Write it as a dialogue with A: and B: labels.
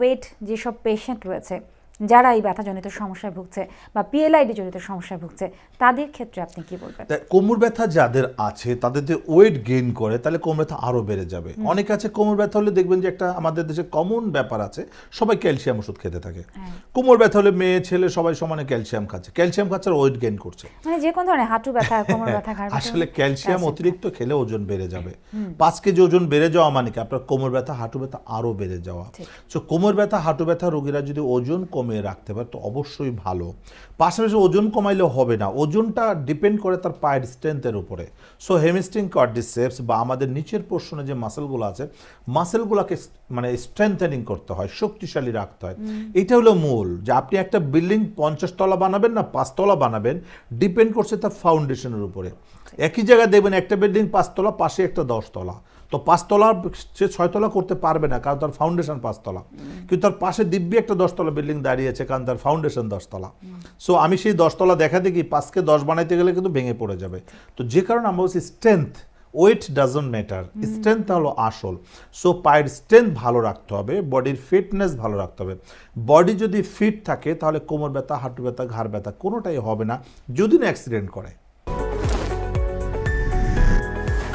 A: Wait যেসব patient রয়েছে যারা এই ব্যথাজনিত সমস্যায় ভুগছে বা পিএলআইডি জনিত সমস্যায় ভুগছে তাদের ক্ষেত্রে আপনি কি বলবেন?
B: কোমর ব্যথা যাদের আছে তাদের যদি ওয়েট গেইন করে তাহলে কোমর ব্যথা আরও বেড়ে যাবে। অনেক আছে কোমর ব্যথা হলে দেখবেন যে একটা আমাদের দেশে কমন ব্যাপার আছে সবাই ক্যালসিয়াম ওষুধ খেতে থাকে। কোমর ব্যথা হলে মেয়ে ছেলে সবাই সমানে ক্যালসিয়াম খাচ্ছে। ক্যালসিয়াম খাচ্ছে আর ওয়েট গেইন করছে।
A: মানে যে কোনো ধরনের হাঁটু ব্যথা কোমর ব্যথা ঘাড়
B: আসলে ক্যালসিয়াম অতিরিক্ত খেলে ওজন বেড়ে যাবে। পাঁচ কেজি ওজন বেড়ে যাওয়া মানে কি? আপনার কোমর ব্যথা হাঁটু ব্যথা আরও বেড়ে যাওয়া। সো কোমর ব্যথা হাঁটু ব্যথা রোগীরা যদি ওজন কমিয়ে রাখতে পারে তো অবশ্যই ভালো। পাশাপাশি ওজন কমাইলে হবে না। ওজনটা ডিপেন্ড করে তার পায়ের স্ট্রেংথের উপরে। সো হেমিস্টিং কর্ডিসেপস বা আমাদের নিচের পোর্শনে যে মাসেলগুলো আছে মাসেলগুলোকে মানে স্ট্রেংথেনিং করতে হয় শক্তিশালী রাখতে হয়। এটা হলো মূল। যে আপনি একটা বিল্ডিং পঞ্চাশ তলা বানাবেন না পাঁচতলা বানাবেন ডিপেন্ড করছে তার ফাউন্ডেশনের উপরে। একই জায়গায় দেখবেন একটা বিল্ডিং পাঁচতলা পাশে একটা দশতলা তো পাঁচতলা সে ছয়তলা করতে পারবে না কারণ তার ফাউন্ডেশন পাঁচতলা। কিন্তু তার পাশে দিব্যি একটা দশতলা বিল্ডিং দাঁড়িয়েছে কারণ তার ফাউন্ডেশন দশতলা। সো আমি সেই দশতলা দেখা দেখি পাঁচকে দশ বানাইতে গেলে কিন্তু ভেঙে পড়ে যাবে। তো যে কারণে আমরা বলছি strength weight doesn't matter strength হলো আসল। সো পায়ের স্ট্রেংথ ভালো রাখতে হবে বডির ফিটনেস ভালো রাখতে হবে। বডি যদি ফিট থাকে তাহলে কোমর ব্যথা হাঁটু ব্যথা ঘাড় ব্যথা কোনোটাই হবে না যদি না অ্যাক্সিডেন্ট করে।